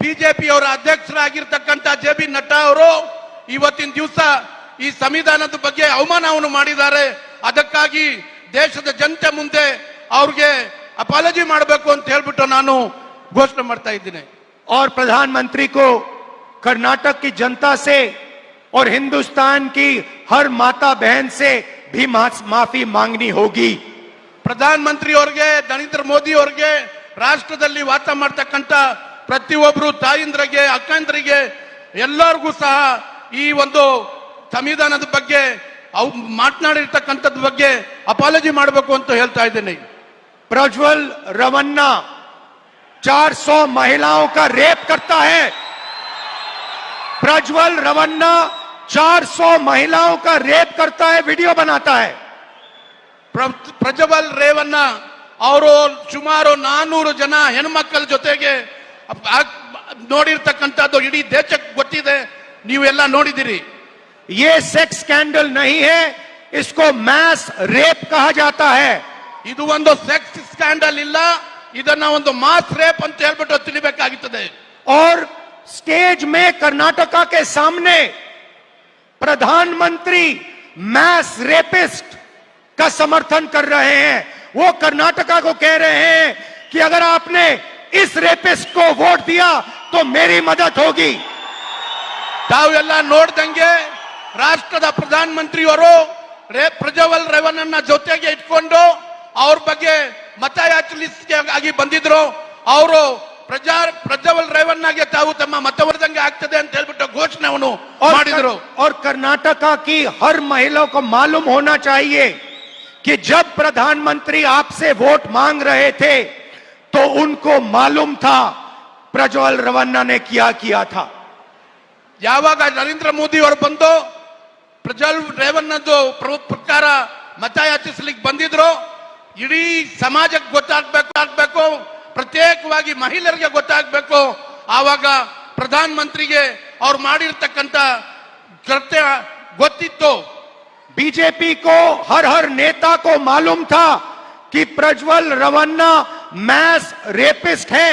ಬಿಜೆಪಿಯವರ ಅಧ್ಯಕ್ಷರಾಗಿರ್ತಕ್ಕಂಥ J B Nadda ಅವರು ಇವತ್ತಿನ ದಿವಸ ಈ ಸಂವಿಧಾನದ ಬಗ್ಗೆ ಅವಮಾನವನ್ನು ಮಾಡಿದ್ದಾರೆ ಅದಕ್ಕಾಗಿ ದೇಶದ ಜನತೆ ಮುಂದೆ ಅವ್ರಿಗೆ ಅಪಾಲಜಿ ಮಾಡಬೇಕು ಅಂತ ಹೇಳ್ಬಿಟ್ಟು ನಾನು ಘೋಷಣೆ ಮಾಡ್ತಾ ಇದ್ದೀನಿ और प्रधानमंत्री को कर्नाटक की जनता से और हिंदुस्तान की हर माता बहन से भी मा- माफी मांगनी होगी ಪ್ರಧಾನ ಮಂತ್ರಿ ಅವ್ರಿಗೆ ನರೇಂದ್ರ ಮೋದಿ ಅವ್ರಿಗೆ ರಾಷ್ಟ್ರದಲ್ಲಿ ವಾಸ ಮಾಡ್ತಕ್ಕಂಥ ಪ್ರತಿಯೊಬ್ಬರು ತಾಯಿಂದ್ರಿಗೆ ಅಕ್ಕಂದ್ರಿಗೆ ಎಲ್ಲರಿಗೂ ಸಹ ಈ ಒಂದು ಸಂವಿಧಾನದ ಬಗ್ಗೆ ಅವು ಮಾತನಾಡಿರ್ತಕ್ಕಂಥದ್ ಬಗ್ಗೆ ಅಪಾಲಜಿ ಮಾಡಬೇಕು ಅಂತ ಹೇಳ್ತಾ ಇದ್ದೀನಿ प्रज्वल रवन्ना 400 महिलाओं का रेप करता है प्रज्वल रवन्ना 400 महिलाओं का रेप करता है वीडियो बनाता है ಪ್ರ- ಪ್ರಜ್ವಲ್ ರೇವಣ್ಣ ಅವರು ಸುಮಾರು ನಾನೂರು ಜನ ಹೆಣ್ಮಕ್ಕಳ ಜೊತೆಗೆ ಅಪ್- ಆಗ್- ನೋಡಿರ್ತಕ್ಕಂಥದ್ದು ಇಡೀ ದೇಶಕ್ಕೆ ಗೊತ್ತಿದೆ ನೀವೆಲ್ಲ ನೋಡಿದಿರಿ ये सेक्स स्कैंडल नहीं है इसको मैस रेप कहा जाता है ಇದು ಒಂದು ಸೆಕ್ಸ್ ಸ್ಕ್ಯಾಂಡಲ್ ಇಲ್ಲ ಇದನ್ನ ಒಂದು ಮಾಸ್ ರೇಪ್ ಅಂತ ಹೇಳ್ಬಿಟ್ಟು ತಿಳಿಬೇಕಾಗುತ್ತದೆ और स्टेज में कर्नाटका के सामने प्रधानमंत्री मैस रेपिस्ट का समर्थन कर रहे हैं वो कर्नाटका को कह रहे हैं कि अगर आपने इस रेपिस्ट को वोट दिया तो मेरी मदद होगी ತಾವೆಲ್ಲ ನೋಡ್ದಂಗೆ ರಾಷ್ಟ್ರದ ಪ್ರಧಾನ ಮಂತ್ರಿಯವರು ರೇ ಪ್ರಜ್ವಲ್ ರೇವಣ್ಣನ ಜೊತೆಗೆ ಇಟ್ಕೊಂಡು ಅವ್ರ ಬಗ್ಗೆ ಮತ ಯಾಚಲಿಸ್ಗೆ ಆಗಿ ಬಂದಿದ್ರು ಅವರು ಪ್ರಜಾ ಪ್ರಜ್ವಲ್ ರೇವಣ್ಣಗೆ ತಾವು ತಮ್ಮ ಮತವರ್ಧಂಗೆ ಆಗ್ತದೆ ಅಂತ ಹೇಳ್ಬಿಟ್ಟು ಘೋಷಣೆ ಅವನು और, ಮಾಡಿದ್ರು और कर्नाटका की हर महिला को मालूम होना चाहिए कि जब प्रधानमंत्री आपसे वोट मांग रहे थे तो उनको मालूम था प्रज्वल रवन्ना ने क्या किया था ಯಾವಾಗ ನರೇಂದ್ರ ಮೋದಿ ಅವರು ಬಂದು ಪ್ರಜ್ವಲ್ ರೇವಣ್ಣದ್ದು ಪ್ರ- ಪ್ರಕಾರ ಮತ ಯಾಚಿಸ್ಲಿಕ್ಕೆ ಬಂದಿದ್ರು ಇಡೀ ಸಮಾಜಕ್ಕೆ ಗೊತ್ತಾಗ್ಬೇಕು ಆಗ್ಬೇಕು ಪ್ರತ್ಯೇಕವಾಗಿ ಮಹಿಳೆಯರಿಗೆ ಗೊತ್ತಾಗ್ಬೇಕು ಆವಾಗ ಪ್ರಧಾನ ಮಂತ್ರಿಗೆ ಅವ್ರು ಮಾಡಿರ್ತಕ್ಕಂಥ ಕೃತ್ಯ ಗೊತ್ತಿತ್ತು बीजेपी को हर हर नेता को मालूम था कि प्रज्वल रवन्ना मैस रेपिस्ट है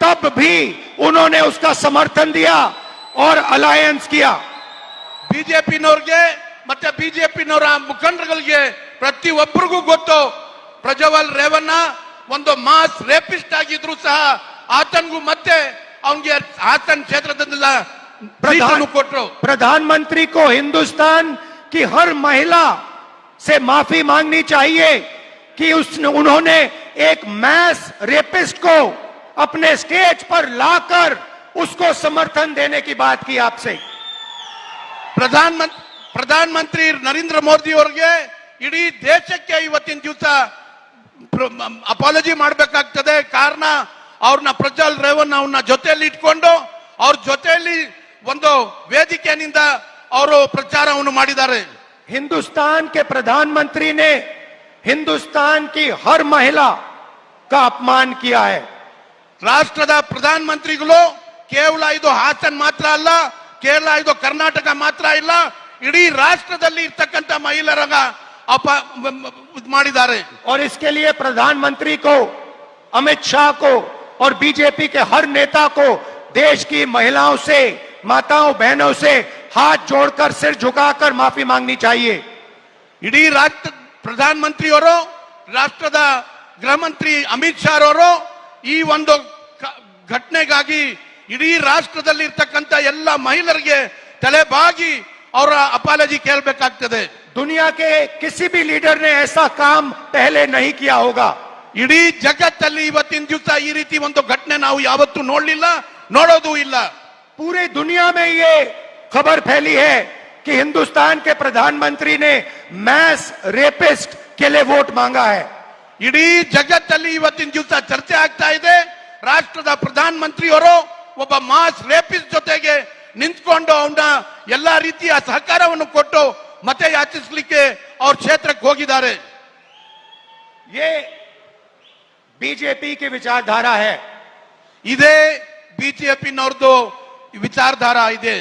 तब भी उन्होंने उसका समर्थन दिया और अलायंस किया ಬಿಜೆಪಿನವ್ರಿಗೆ ಮತ್ತೆ ಬಿಜೆಪಿನವರ ಮುಖಂಡರುಗಳಿಗೆ ಪ್ರತಿ ಒಬ್ಬರಿಗೂ ಗೊತ್ತು ಪ್ರಜ್ವಲ್ ರೇವಣ್ಣ ಒಂದು ಮಾಸ್ ರೇಪಿಸ್ಟ್ ಆಗಿದ್ರು ಸಹ ಆತನಿಗೂ ಮತ್ತೆ ಅವನಿಗೆ ಆತನ ಕ್ಷೇತ್ರದಿಂದ ಸೀಟನ್ನು ಕೊಟ್ರು प्रधानमंत्री को हिंदुस्तान की हर महिला से माफी मांगनी चाहिए कि उस उन्होंने एक मैस रेपिस्ट को अपने स्टेज पर लाकर उसको समर्थन देने की बात की आपसे ಪ್ರಧಾನ ಮಂತ್ ಪ್ರಧಾನ ಮಂತ್ರಿ ನರೇಂದ್ರ ಮೋದಿ ಅವರಿಗೆ ಇಡೀ ದೇಶಕ್ಕೆ ಇವತ್ತಿನ ದಿವಸ ಅಪಾಲಜಿ ಮಾಡಬೇಕಾಗ್ತದೆ ಕಾರಣ ಅವ್ರನ್ನ ಪ್ರಜ್ವಲ್ ರೇವಣ್ಣ ಅವ್ರನ್ನ ಜೊತೆಯಲ್ಲಿ ಇಟ್ಕೊಂಡು ಅವ್ರ ಜೊತೆಯಲ್ಲಿ ಒಂದು ವೇದಿಕೆಯಿಂದ ಅವರು ಪ್ರಚಾರವನ್ನು ಮಾಡಿದ್ದಾರೆ हिंदुस्तान के प्रधानमंत्री ने हिंदुस्तान की हर महिला का अपमान किया है ರಾಷ್ಟ್ರದ ಪ್ರಧಾನ ಮಂತ್ರಿಗಳು ಕೇವಲ ಇದು ಹಾಸನ್ ಮಾತ್ರ ಅಲ್ಲ ಕೇವಲ ಇದು ಕರ್ನಾಟಕ ಮಾತ್ರ ಇಲ್ಲ ಇಡೀ ರಾಷ್ಟ್ರದಲ್ಲಿ ಇರ್ತಕ್ಕಂಥ ಮಹಿಳೆಯರಾಗ ಅಪ ಇದ್ ಮಾಡಿದ್ದಾರೆ और इसके लिए प्रधानमंत्री को अमित शाह को और बीजेपी के हर नेता को देश की महिलाओं से माताओं बहनों से हाथ जोड़कर सिर झुकाकर माफी मांगनी चाहिए ಇಡೀ ರಾಷ್ಟ್ರ ಪ್ರಧಾನ ಮಂತ್ರಿಯವರು ರಾಷ್ಟ್ರದ ಗೃಹ ಮಂತ್ರಿ ಅಮಿತ್ ಶಾ ಅವರು ಈ ಒಂದು ಕ- ಘಟನೆಗಾಗಿ ಇಡೀ ರಾಷ್ಟ್ರದಲ್ಲಿ ಇರ್ತಕ್ಕಂಥ ಎಲ್ಲ ಮಹಿಳೆಯರಿಗೆ ತಲೆಬಾಗಿ ಅವರ ಅಪಾಲಜಿ ಕೇಳಬೇಕಾಗ್ತದೆ दुनिया के किसी भी लीडर ने ऐसा काम पहले नहीं किया होगा ಇಡೀ ಜಗತ್ತಲ್ಲಿ ಇವತ್ತಿನ ದಿವಸ ಈ ರೀತಿ ಒಂದು ಘಟನೆ ನಾವು ಯಾವತ್ತೂ ನೋಡ್ಲಿಲ್ಲ ನೋಡೋದು ಇಲ್ಲ पूरे दुनिया में ये खबर फैली है कि हिंदुस्तान के प्रधानमंत्री ने मैस रेपिस्ट के लिए वोट मांगा है ಇಡೀ ಜಗತ್ತಲ್ಲಿ ಇವತ್ತಿನ ದಿವಸ ಚರ್ಚೆ ಆಗ್ತಾ ಇದೆ ರಾಷ್ಟ್ರದ ಪ್ರಧಾನ ಮಂತ್ರಿಯವರು ಒಬ್ಬ ಮಾಸ್ ರೇಪಿಸ್ ಜೊತೆಗೆ ನಿಂತ್ಕೊಂಡು ಅವನ ಎಲ್ಲಾ ರೀತಿಯ ಸಹಕಾರವನ್ನು ಕೊಟ್ಟು ಮತ ಯಾಚಿಸ್ಲಿಕ್ಕೆ ಅವ್ರ ಕ್ಷೇತ್ರಕ್ಕೆ ಹೋಗಿದ್ದಾರೆ ये बीजेपी की विचारधारा है ಇದೇ ಬಿಜೆಪಿನವ್ರದ್ದು ವಿಚಾರಧಾರ ಇದೆ